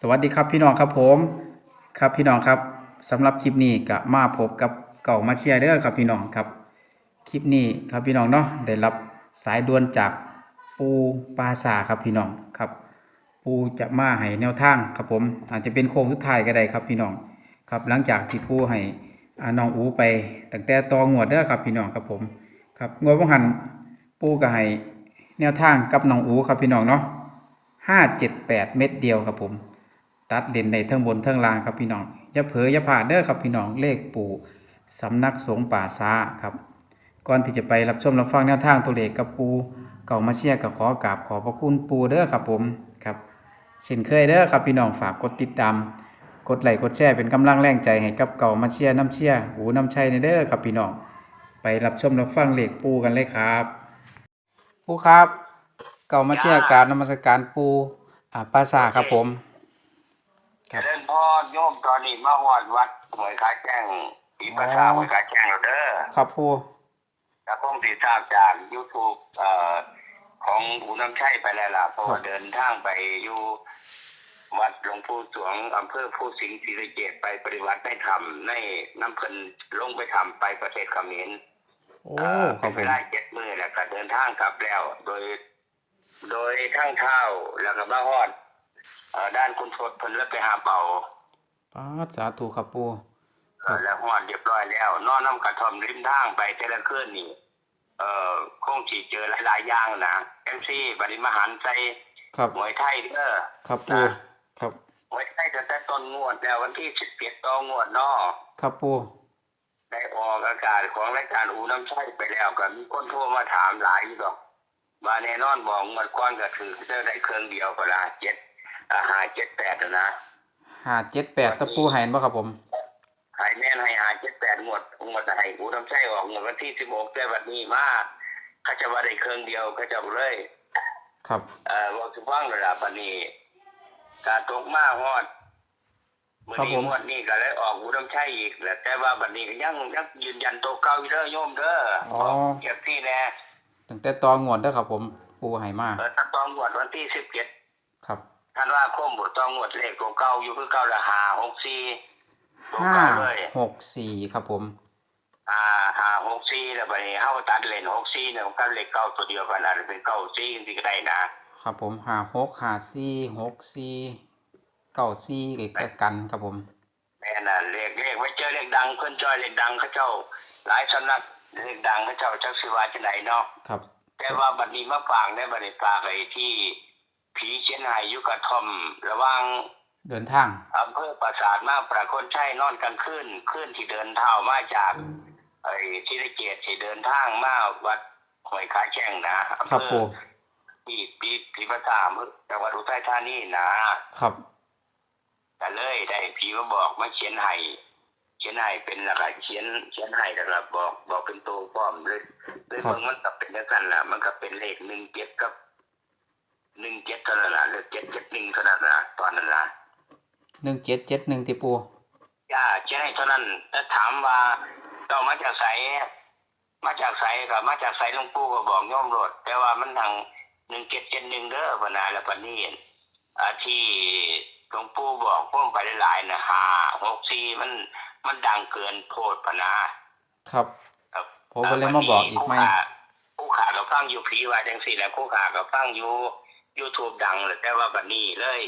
สวัสดีครับพี่น้องครับผมครับพี่น้องครับสำหรับคลิปนี้ก็มาพบกับเก่ามาเชียร์เด้อครับพี่น้องครับ คลิปนี้ครับพี่น้องเนาะได้รับสายด่วนจากปูปาสาครับพี่น้องครับ ปูจะมาให้แนวทางครับผม อาจจะเป็นโค้งสุดท้ายก็ได้ครับพี่น้องครับหลังจากที่ปูให้น้องอูไปตั้งแต่ตองวดเด้อครับพี่น้องครับผมครับงวดว่หันปูก็ให้แนวทางกับน้องอูครับพี่น้องเนาะห้าเจ็ดแปดเม็ดเดียวครับผม ตัดเด่นในเทิงบนเทิงล่างครับพี่น้องอย่าเผลออย่าพลาเด้อครับพี่น้องเลขปู่สำนักสงฆ์ป่าช้าครับก่อนที่จะไปรับชมรับฟังแนวทางตัวเลขกับปูเก่ามาเชียร์กับขอกราบขอพระคุณปูเด้อครับผมครับเช่นเคยเด้อครับพี่น้องฝากกดติดตาม กดไลค์กดแชร์เป็นกำลังแรงใจให้กับเก่ามาเชียร์น้ำเชียร์หูน้ำชัยในเด้อครับพี่น้องไปรับชมรับฟังเลขปูกันเลยครับปูครับ เก่ามาเชียร์กรารนมัสการปูอ่าปราสาครับผมครับ พ่อโยมตอนนี้มาหอดวัดหวยขาแจ้งปีประชาอ๋อหวยขาแจ้งเราเด้อครับปูแล้วคงติดตามจาก YouTube เอ่อของอูน้ำชัยไปแล้วล่ะเพราะว่าเดินทางไปอยู่วัดหลวงปู่สวงอำเภอผู้สิงห์ศรีสะเกษไปปฏิวัติในธรรมในน้ำเพิ่นลงไปทำไปประเทศเขมรโอ้เอ่อครัเป็บผมนเวลาเจ็ดมื้อแล้วก็เดินทางกลับแล้ว โดย โดยทั้งเท้าแล้วก็มาฮอดเอ่อ ด้านคุณทศเพิ่นเลยไปหาเป่าป้าดสาธุครับปูคเอรับอแล้วหอดเรียบร้อยแล้ว นอนน้ำกระท่อมริมทางไปแต่ละคืนนี่เอ่อคงสิเจอหลายๆอย่างนะเอ็มซีบริมหันใจครับหวยไทยเด้อครับปูครับหวยไทยจะแต่ต้นงวดแล้ววันที่สิบเจ็ดต่องวดเนอครับปูได้ออกอากาศของรายการอูน้ำใช่ไปแล้วก็มีคนโทรมาถามหลายอยู่ดอกมาแน่นอนบอกงวดก้อนก็ถือจะได้เครื่องเดียวก็ละเจ็ดอ่า หาเจ็ดแปดนะห้าเจ็ดแปดตะปูใหายบ่ครับผมหายแม่นให้หาเจ็ดแปดงวดงวดให้อูน้ำใช่ออกงวดวันที่สิบหกแต่วันนี้มาเขาจะว่าได้เครื่องเดียวเขาจะเอาเลยครับเอ่อบอกสุฟังเลยล่ะปานนี้การตกมาฮอดมื้อครับนี้ผมงวดนี้ก็เลยออกหูน้ำใช่อีกแหละแต่ว่าบัดนี้ก็ยังยังยืนยันตัวเก่าอยู่เด้อโยมเด้ออ๋อเก็บที่แน่ตั้งแต่ตอนงวดเด้อครับผม ปูใหายมาเออถ้าต้องงวดวันที่สิบเจ็ดครับ ท่านว่าคมบุตรต้องงวดเลขตัวเก่าอยู่คือเก่าละหาหกสี่ตัวห้าเก่าเลย หกสี่ครับผม อ่าหาหกสี่แล้วบัดนี้เฮาตัดเลนหกสี่เนี่ยมันก็เลขเก่าตัวเดียวกันนะเป็นเก้าสี่จริงๆก็ได้นะครับผมห้าหกห้าสี่หกสี่เก้าสี่ใกล้ๆกันครับผมแม่น่ะเลขเลขไว้เจอเลขดังเพิ่นจ้อยเลขดังเขาเจ้า หลายสำนักเลขดังเขาเจ้าจักสิว่าจังไหนเนาะครับ แต่ว่าบัดนี้มาฝากได้บัดนี้ฝากไอ้ที่ ผีเชียนไห้อยู่กระท่อม ระหว่างเดินทางอำเภอปราสาทมาประคนชัยนอนกลางคืนคืนที่เดินเท้ามาจากไอ้ที่ได้เกียรติที่เดินทางมาวัดหอยขาแข้งนะอำครับเภปูอปีปีปีพระตามจังหวัดอุทัยธานีนะครับแต่เลยได้ผีมาบอกมาเขียนไห้เขียนไห้เป็นละไรเขียนเขียนไห้แล้วก็บอกบอกเป็นตัวพร้อมเลยเลยครับเบิ่งมันก็เป็นเดียวกันล่ะมันก็เป็นเลขหนึ่งเจ็ดกับ หนึ่งเจ็ดเท่านั้นล่ะเลขเจ็ดเจ็ดหนึ่งเท่านั้นล่ะตอนนั้นล่ะหนึ่งเจ็ดเจ็ดหนึ่งที่ปูย่าเขียนให้เท่านั้นถ้าถามว่าเรามาจากไสมาจากไสกับมาจากไสหลวงปู่ก็บอกโยมโลดแต่ว่ามันทางหนึ่งเจ็ดเจ็ดหนึ่งเด้อพนาและปานนี้อ่าที่หลวงปู่บอกพ่วงไปหลายๆนะห้าหกสี่มันมันดังเกินโพดพนาครับครับผมก็เลยมาบอกอีกไหมผู้ขาก็ฟังอยู่ผีว่าจังสี่แหล้วผู้ขาก็ฟังอยู่ ยูทูบดังเลยแต่ว่าบัดนี้เลย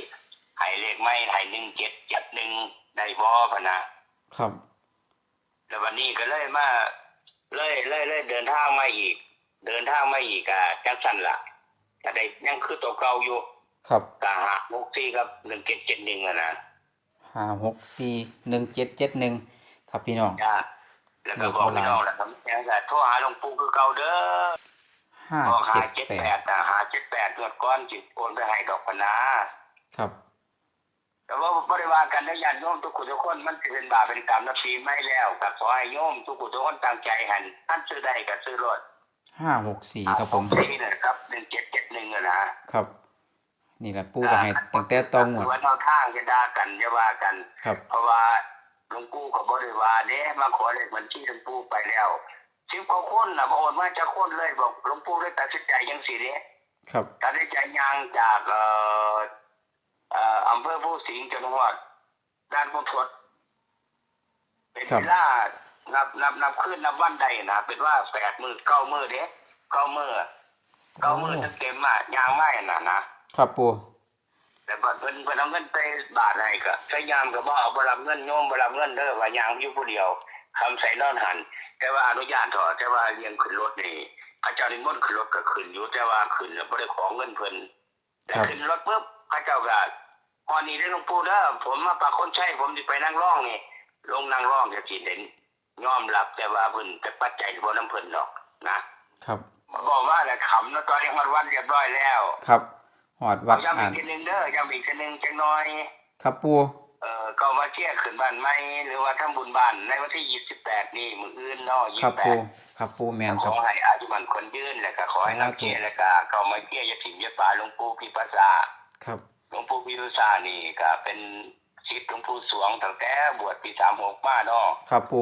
ใหายเลขไม่ใหายหนึ่งเจ็ดเจ็ดหนึ่งได้บ่พะนะครับ แล้ววันนี้ก็เลยมาเลยเลยเลยเดินทางมาอีก เดินทางมาอีกอะจังสันละก็ได้ยังคือตัวเก่าอยู่ ครับกะหาหกสี่กับหนึ่งเจ็ดเจ็ดหนึ่งอะนะห้าหกสี่หนึ่งเจ็ดเจ็ดหนึ่งครับพี่น้องจ้าแล้วก็บอกพี่น้องแหละครับยังจะโทรหาหลวงปู่คือเก่าเด้อ ห้าบอกหาเจ็ดเจ็ดแปแปดดนะหาเจ็ดแปดเงินก้อนจิตโอนไปให้ดอกพนาครับ แต่ว่าบริวารกันได้ยันโยมทุกคนทุกคนมันสิเป็นบาปเป็นกรรมนะปีไม่แล้วกับขอให้โยมทุกคนทุกคนตั้งใจหันท่านซื้อได้กับซื้อรถห้าหกสี่ครับผมสี่นะครับหนึ่งเจ็ดเจ็ดหนึ่งนะครับ นี่แหละปูก็ให้ตั้งแต่ตองหมดว่าเท่าทางจะด่ากันจะว่ากัน ครับ เพราะว่าหลวงปู่กับบริวารเนี่ยมาขอเลขบัญชีหลวงปู่ไปแล้ว สิบกว่าคนนะบอกว่าจะคนเลยบอกหลวงปู่ได้ตัดสินใจยังสี่เนี่ยครับตัดสินใจยังจากเอ่อเอ่ออำเภอผู้สิงห์จนฮอดด้านพุทธเป็นครับเวลานับนับนับขึ้นนับวันใดนะเป็นว่าแปดมือเก้ามือเด้เก้ามือเก้ามือเต็มๆอะยางไม้น่ะนะครับปูแต่บัดเพิ่นเพิ่นเอาเงินไปบาทให้ก็พยายามก็บ่เอาบ่รับเงินโยมบ่รับเงินเด้อว่ายางอยู่ผู้เดียว คำใส่นอนหัน แต่ว่าอนุญาตเถอะแต่ว่าเรียงขึ้นรถนี่พระเจ้านิมนต์ขึ้นรถก็ขึ้นอยู่แต่ว่าขึ้นแล้วบ่ได้ขอเงินเพิ่นแต่ขึ้นรถปุ๊บพระเจ้าก็พอนี้ได้หลวงปู่เด้อผมมาปากคนใช้ผมสิไปนั่งร้องนี่ลงนั่งร้องจะสิเห็นยอมรับแต่ว่าเพิ่นแต่ปัจจัยบ่นํเพิ่นดอกนะครับบอกว่าแหละขำนะตอนนี้มันวันเรียบร้อยแล้ว ครับหอดวัดย้ำอีอ่ากนทีหนึงเด้อย้ำอีกทีหนึงจังน้อย ครับปู เอ่อก็มาเที่ยวขึ้นบ้านใหม่หรือว่าทำบุญบ้านในวันที่28นี่มื้ออื่นเนาะครับปู28ครับปูแมนขครัอบ ให้อายุมันคนยืนแล้วก็ขอให้น้ำเกลือแล้วก็เข้ามาเกี่ยอยาถิ่มอยาป่าหลวงปู่พิปัสสาครับหลวงปู่พิปัสสานี่ก็เป็นศิษย์หลวงปู่สวงตั้งแต่บวชปี36มาเนาะ ครับปู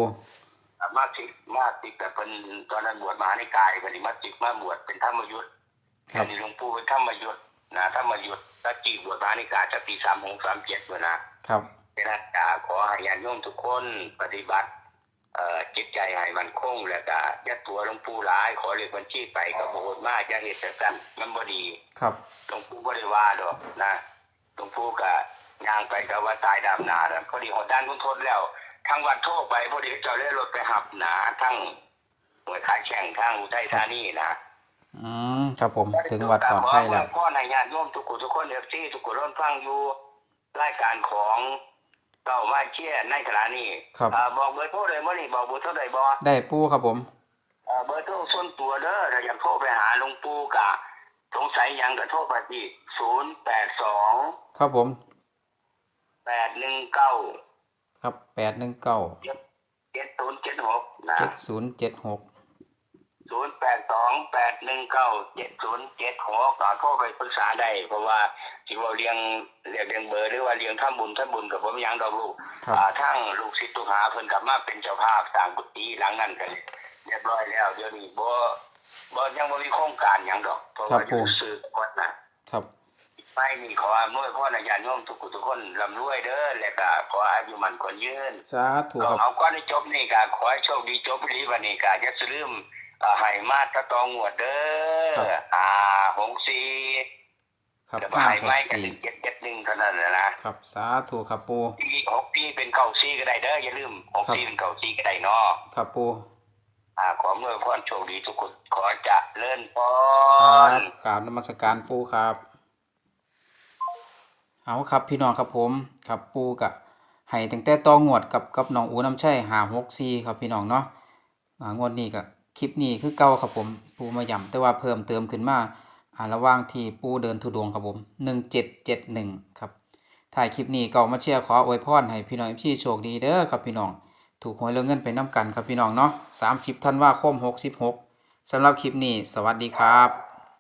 มาศิษย์มาศิษย์แต่เพิ่นตอนนั้นบวชมหานิกายเพิ่นนี่มาศิษย์มาบวชเป็นธรรมยุทธ์ครับอันนี้หลวงปู่เป็นธรรมยุทธ์นะธรรมยุทธ์ตะกี้บวชมหานิกายจะปี36 37พุ่นนะ ครับดังนั้นก็ขอให้ญาติโยมทุกคนปฏิบัติเอ่อจิตใจให้มันคงแล้วก็อย่าตัวหลวงปู่หลาย ขอเลขบัญชีไปก็บ่โอนมาอย่าเฮ็ดจังซั่นมันบ่ดีครับหลวงปู่บ่ได้ว่าดอกนะหลวงปู่ก็ย่างไปก็ว่าตายดำนาแล้วพอดีหอด้านพุทธนแล้วทางวัดโทรไปพอดีเจ้าเลยรถไปหับหนาทั้งหน่วยขายแข่งทางอุทัยธานีนะอืมครับผมถึงวัดปลอดภัยแล้วขอให้ญาติโยมทุกคนทุกคนเอฟซีทุกคนร่วมฟังอยู่ รายการของเก้ามาเชียร์ในขณะนี้ครับ อ่าบอกเบอร์โทรเลยบ่นี่บอกเบอร์โทรได้บ่ได้ปูครับผมเอ่อเบอร์โทรส่วนตัวเด้อถ้าอยากโทรไปหาหลวงปู่กะ สงสัยหยังก็โทรไปที่082ครับผม819ครับแปดหนึ่งเก้า7076นะเจ็ดศูนย์เจ็ดหก082 819 7076ก็โทรไปปรึกษาได้เพราะว่า สิว่าเรียงเรียกเรียงเบอร์หรือว่าเรียงทำบุญทำบุญกับผมยังดอกลูกครับอ่าทั้งลูกศิษย์ลูกหาเพิ่นกลับมาเป็นเจ้าภาพสร้างกุฏิหลังนั้นกันเรียบร้อยแล้วเดี๋ยวนี้บ่บ่ยังบ่มีโครงการหยังดอกเพราะว่าอยู่ซื้อก่อนนะครับไม่มีขออำนวยพรญาติโยมทุกคนทุกคนร่ำรวยเด้อและก็ขออายุมันคนยืนสาธุก็ครับเอาก่อนให้จบนี่ก็ขอให้โชคดีจบดีวันนี้ก็อย่าสลืมเอ่อให้มาตะตองงวดเด้ออ่าหงสี ครับจะห้าให้หไม่กกันสี่เจ็ดเจ็ดหนึ่งเท่านั้นแหละนะครับ สาธุครับปู ปีหกปีเป็นเก่าซีก็ได้เด้ออย่าลืมหกปีเป็นเก่าซีก็ได้เนาะครับปูอ่าขอเมื่อพรโชคดีทุกคนขอจะเลื่อนพครับรกราบนมัสการปูครับ เอาครับพี่น้องครับผมครับปูกับให้ตั้งแต่ตองวดกับกับน้องอูน้ำใช่หาหกซีครับพี่น้องเนาะอ่างวดนี้กับคลิปนี้คือเก่าครับผมปูมาย่ำแต่ว่าเพิ่มเติมขึ้นมาอ่า ระหว่างที่ปูเดินทุดวงครับผมหนึ่งเจ็ดเจ็ดหนึ่งครับถ่ายคลิปนี้ก็มาเชียร์ขออวยพรให้พี่น้องพี่โชคดีเด้อครับพี่น้อง ถูกหวยเรื่องเงินไปน้ำกันครับพี่น้องเนาะสามสิบธันว่าคมหกสิบหกสำหรับคลิปนี้ สวัสดีครับ